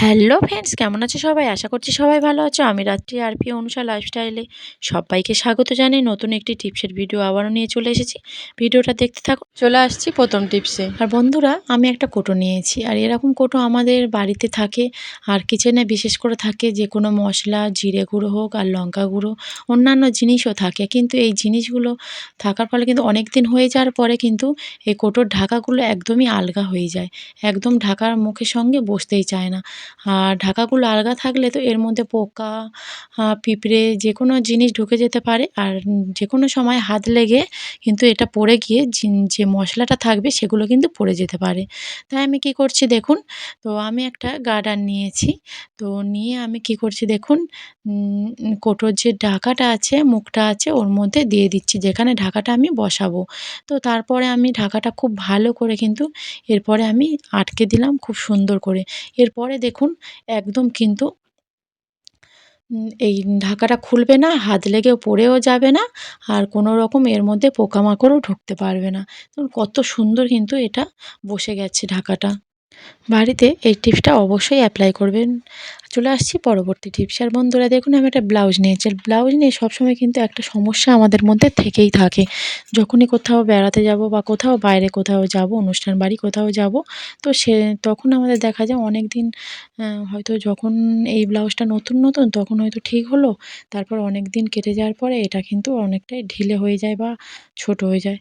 Hello friends কেমন আছে সবাই? আশা করছি সবাই ভালো আছো। আমি রাত্রি আর আরপি অনুষা লাইফস্টাইলে সবাইকে স্বাগত জানাই নতুন একটি টিপসের ভিডিও আবারও নিয়ে চলে এসেছি। ভিডিওটা দেখতে থাকো। চলে আসছি প্রথম টিপসে আর বন্ধুরা, আমি একটা কোটো নিয়েছি। আর এরকম কোটো আমাদের বাড়িতে থাকে। আর কিচেনে বিশেষ করে থাকে যে কোনো মশলা, জিরে গুঁড়ো হোক আর লঙ্কা গুঁড়ো, অন্যান্য জিনিসও থাকে। কিন্তু এই জিনিসগুলো থাকার ফলে কিন্তু অনেক দিন হয়ে যাওয়ার পরে কিন্তু এই কোটোর ঢাকাগুলো একদমই আলগা হয়ে যায়। একদম ঢাকার মুখের সঙ্গে বসতেই চায় না। আর ঢাকাগুলো আলগা থাকলে তো এর মধ্যে পোকা পিঁপড়ে যে কোনো জিনিস ঢুকে যেতে পারে। আর যে কোনো সময় হাত লেগে কিন্তু এটা পড়ে গিয়ে যে মশলাটা থাকবে সেগুলো কিন্তু পড়ে যেতে পারে। তাই আমি কি করছি দেখুন, তো আমি একটা গার্ডার নিয়েছি। তো নিয়ে আমি কি করছি দেখুন কোটোর যে ঢাকাটা আছে, মুখটা আছে, ওর মধ্যে দিয়ে দিচ্ছি, যেখানে ঢাকাটা আমি বসাবো। তো তারপরে আমি ঢাকাটা খুব ভালো করে কিন্তু এরপরে আমি আটকে দিলাম খুব সুন্দর করে। এরপরে দেখুন একদম কিন্তু এই ঢাকাটা খুলবে না, হাত লেগেও পড়েও যাবে না, আর কোনো রকম এর মধ্যে পোকামাকড়ও ঢুকতে পারবে না। কত সুন্দর কিন্তু এটা বসে গেছে ঢাকাটা। বাড়িতে এই টিপসটা অবশ্যই অ্যাপ্লাই করবেন। চলে আসছি পরবর্তী টিপস। আর বন্ধুরা, দেখুন, আমি একটা ব্লাউজ নিয়েছি। ব্লাউজ নিয়ে সবসময় কিন্তু একটা সমস্যা আমাদের মধ্যে থেকেই থাকে। যখনই কোথাও বেড়াতে যাব বা কোথাও বাইরে কোথাও যাব, অনুষ্ঠান বাড়ি কোথাও যাব, তো সে, তখন আমাদের দেখা যায় অনেক দিন হয়তো যখন এই ব্লাউজটা নতুন নতুন, তখন হয়তো ঠিক হলো। তারপর অনেক দিন কেটে যাওয়ার পরে এটা কিন্তু অনেকটাই ঢিলে হয়ে যায় বা ছোট হয়ে যায়।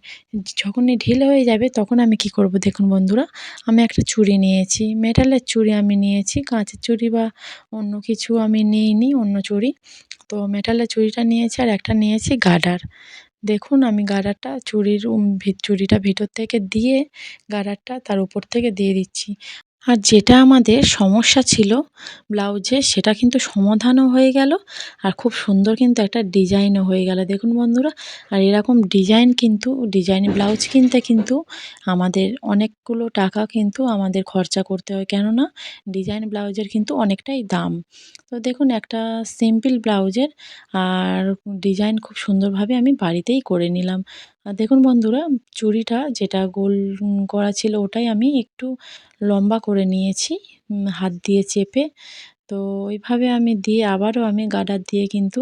যখনই ঢিলে হয়ে যাবে, তখন আমি কি করব? দেখুন, বন্ধুরা, আমি একটা চুড়ি নিয়েছি। মেটালের চুড়ি আমি নিয়েছি, কাঁচের চুড়ি বা অন্য কিছু আমি নিইনি, অন্য চুড়ি। তো মেটালের চুড়িটা নিয়েছি আর একটা নিয়েছি গার্ডার দেখুন আমি গার্ডারটা চুড়ির চুড়িটা ভিতর থেকে দিয়ে গার্ডারটা তার উপর থেকে দিয়ে দিচ্ছি। আর যেটা আমাদের সমস্যা ছিল ব্লাউজে, সেটা কিন্তু সমাধানও হয়ে গেল আর খুব সুন্দর কিন্তু একটা ডিজাইনও হয়ে গেল। দেখুন বন্ধুরা, আর এরকম ডিজাইন কিন্তু, ডিজাইন ব্লাউজ কিনতে কিন্তু আমাদের অনেকগুলো টাকা কিন্তু আমাদের খরচা করতে হয়। কেননা ডিজাইন ব্লাউজের কিন্তু অনেকটাই দাম। তো দেখুন একটা সিম্পল ব্লাউজের আর ডিজাইন খুব সুন্দরভাবে আমি বাড়িতেই করে নিলাম। দেখুন বন্ধুরা, চুড়িটা যেটা গোল করা ছিল ওটাই আমি একটু লম্বা করে নিয়েছি হাত দিয়ে চেপে। তো ওইভাবে আমি দিয়ে আবারও আমি গার্ডার দিয়ে কিন্তু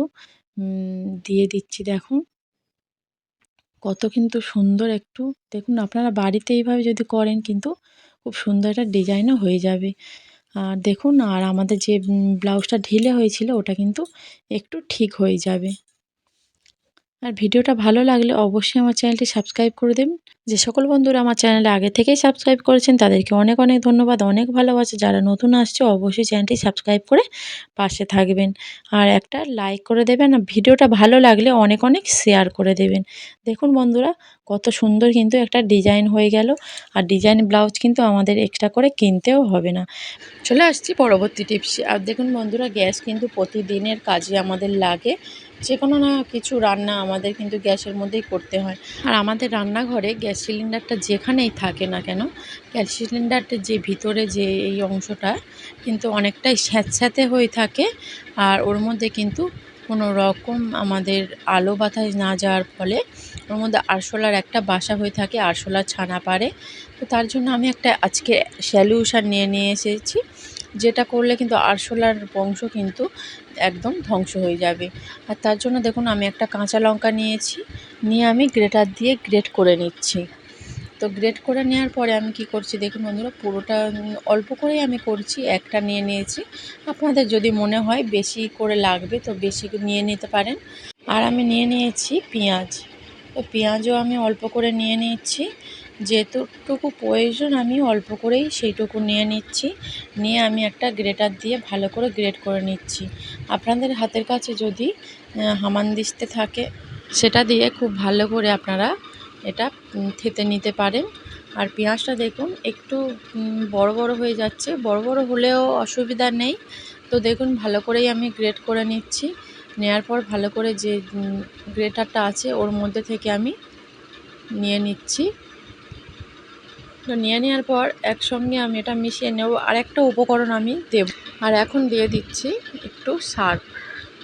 দিয়ে দিচ্ছি। দেখুন, কত কিন্তু সুন্দর একটু, দেখুন আপনারা বাড়িতে এইভাবে যদি করেন কিন্তু খুব সুন্দর একটা ডিজাইনও হয়ে যাবে। আর দেখুন, আর আমাদের যে ব্লাউজটা ঢিলে হয়েছিল ওটা কিন্তু একটু ঠিক হয়ে যাবে। আর ভিডিওটা ভালো লাগলে অবশ্যই আমার চ্যানেলটি সাবস্ক্রাইব করে দেবেন। যে সকল বন্ধুরা আমার চ্যানেলে আগে থেকেই সাবস্ক্রাইব করেছেন, তাদেরকে অনেক অনেক ধন্যবাদ, অনেক ভালোবাসে। যারা নতুন আসছে, অবশ্যই চ্যানেলটি সাবস্ক্রাইব করে পাশে থাকবেন। আর একটা লাইক করে দেবেন, আর ভিডিওটা ভালো লাগলে অনেক অনেক শেয়ার করে দেবেন। দেখুন বন্ধুরা, কত সুন্দর কিন্তু একটা ডিজাইন হয়ে গেল। আর ডিজাইন ব্লাউজ কিন্তু আমাদের এক্সট্রা করে কিনতেও হবে না। চলে আসছি পরবর্তী টিপসে আর দেখুন বন্ধুরা গ্যাস কিন্তু প্রতিদিনের কাজে আমাদের লাগে। যে কোনো না কিছু রান্না আমাদের কিন্তু গ্যাসের মধ্যেই করতে হয়। আর আমাদের রান্নাঘরে গ্যাস সিলিন্ডারটা যেখানেই থাকে না কেন, গ্যাস সিলিন্ডারটা যে ভিতরে যে এই অংশটা কিন্তু অনেকটাই স্যাঁতস্যাঁতে হয়ে থাকে আর ওর মধ্যে কিন্তু কোনো রকম আমাদের আলো বাতাস না যাওয়ার ফলে ওর মধ্যে আরশোলার একটা বাসা হয়ে থাকে, আরশোলার ছানা পারে তো তার জন্য আমি একটা আজকে সলিউশন নিয়ে নিয়ে এসেছি। যেটা করলে কিন্তু আরশোলার বংশ কিন্তু একদম ধ্বংস হয়ে যাবে। আর তার জন্য দেখুন, আমি একটা কাঁচা লঙ্কা নিয়েছি, নিয়ে আমি গ্রেটার দিয়ে গ্রেট করে নিচ্ছি। তো গ্রেট করে নেওয়ার পরে আমি কি করছি দেখুন বন্ধুরা, পুরোটা অল্প করেই আমি করছি, একটা নিয়ে নিয়েছি। আপনাদের যদি মনে হয় বেশি করে লাগবে তো বেশি নিয়ে নিতে পারেন। আর আমি নিয়ে নিয়েছি পেঁয়াজ। তো পেঁয়াজও আমি অল্প করে নিয়ে নিচ্ছি। যেতটুকু প্রয়োজন আমি অল্প করেই সেইটুকু নিয়ে নিচ্ছি। নিয়ে আমি একটা গ্রেটার দিয়ে ভালো করে গ্রেট করে নিচ্ছি। আপনাদের হাতের কাছে যদি হামানদিস্তে থাকে, সেটা দিয়ে খুব ভালো করে আপনারা এটা থেতে নিতে পারেন। আর পেঁয়াজটা দেখুন, একটু বড় বড় হয়ে যাচ্ছে। বড় বড় হলেও অসুবিধা নেই। তো দেখুন, ভালো করেই আমি গ্রেট করে নিচ্ছি। নেওয়ার পর ভালো করে যে গ্রেটারটা আছে, ওর মধ্যে থেকে আমি নিয়ে নিচ্ছি। তো নিয়ে নেওয়ার পর একসঙ্গে আমি এটা মিশিয়ে নেব। আর একটা উপকরণ আমি দেব। আর এখন দিয়ে দিচ্ছি একটু সার্ফ।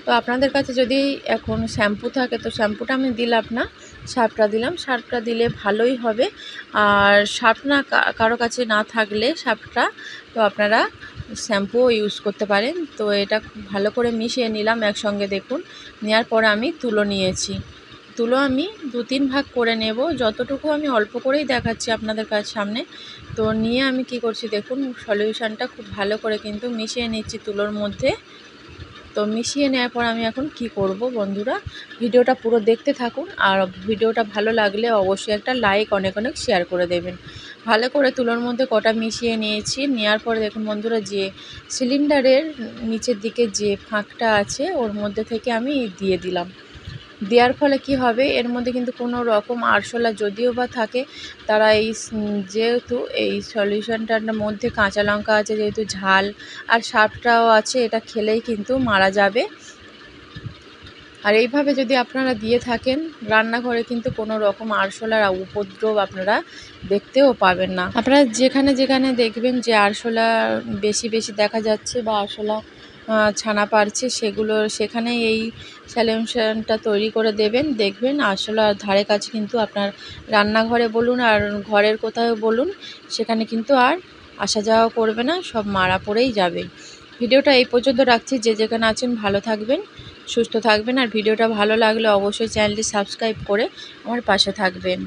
তো আপনাদের কাছে যদি এখন শ্যাম্পু থাকে, তো শ্যাম্পুটা আমি দিলাম না, সার্ফটা দিলাম। সার্ফটা দিলে ভালোই হবে। আর সার্ফ না কারও কাছে না থাকলে সার্ফটা, তো আপনারা শ্যাম্পুও ইউজ করতে পারেন। তো এটা ভালো করে মিশিয়ে নিলাম একসঙ্গে দেখুন। নেওয়ার পরে আমি তুলো নিয়েছি। তুলো আমি দু তিন ভাগ করে নেব। যতটুকু আমি অল্প করেই দেখাচ্ছি আপনাদের কাছে সামনে। তো নিয়ে আমি কি করছি দেখুন, সলিউশনটা খুব ভালো করে কিন্তু মিশিয়ে নিচ্ছি তুলোর মধ্যে। তো মিশিয়ে নেওয়ার পর আমি এখন কি করব বন্ধুরা, ভিডিওটা পুরো দেখতে থাকুন আর ভিডিওটা ভালো লাগলে অবশ্যই একটা লাইক, অনেক অনেক শেয়ার করে দেবেন। ভালো করে তুলোর মধ্যে কটা মিশিয়ে নিয়েছি। নেওয়ার পরে দেখুন বন্ধুরা, যে সিলিন্ডারের নিচের দিকে যে ফাঁকটা আছে, ওর মধ্যে থেকে আমি দিয়ে দিলাম। দেওয়ার ফলে কি হবে? এর মধ্যে কিন্তু কোনো রকম আরশোলা যদিও বা থাকে, তারা এই যেহেতু এই সলিউশনটার মধ্যে কাঁচা লঙ্কা আছে, যেহেতু ঝাল আর সাপটাও আছে, এটা খেলেই কিন্তু মারা যাবে। আর এইভাবে যদি আপনারা দিয়ে থাকেন, রান্নাঘরে কিন্তু কোনো রকম আরশোলার উপদ্রব আপনারা দেখতেও পাবেন না। আপনারা যেখানে যেখানে দেখবেন যে আরশোলা বেশি বেশি দেখা যাচ্ছে বা আরশোলা ছানা পারছে সেগুলো সেখানে এই স্যালেমশনটা তৈরি করে দেবেন। দেখবেন আরশোলার ধারে কাছে কিন্তু আপনার রান্নাঘরে বলুন আর ঘরের কোথাও বলুন, সেখানে কিন্তু আর আসা যাওয়া করবে না, সব মারা পড়েই যাবে। ভিডিওটা এই পর্যন্ত রাখছি। যে যেখানে আছেন ভালো থাকবেন। সুস্থ থাকবেন আর ভিডিওটা ভালো লাগলে অবশ্যই চ্যানেলটি সাবস্ক্রাইব করে আমার পাশে থাকবেন।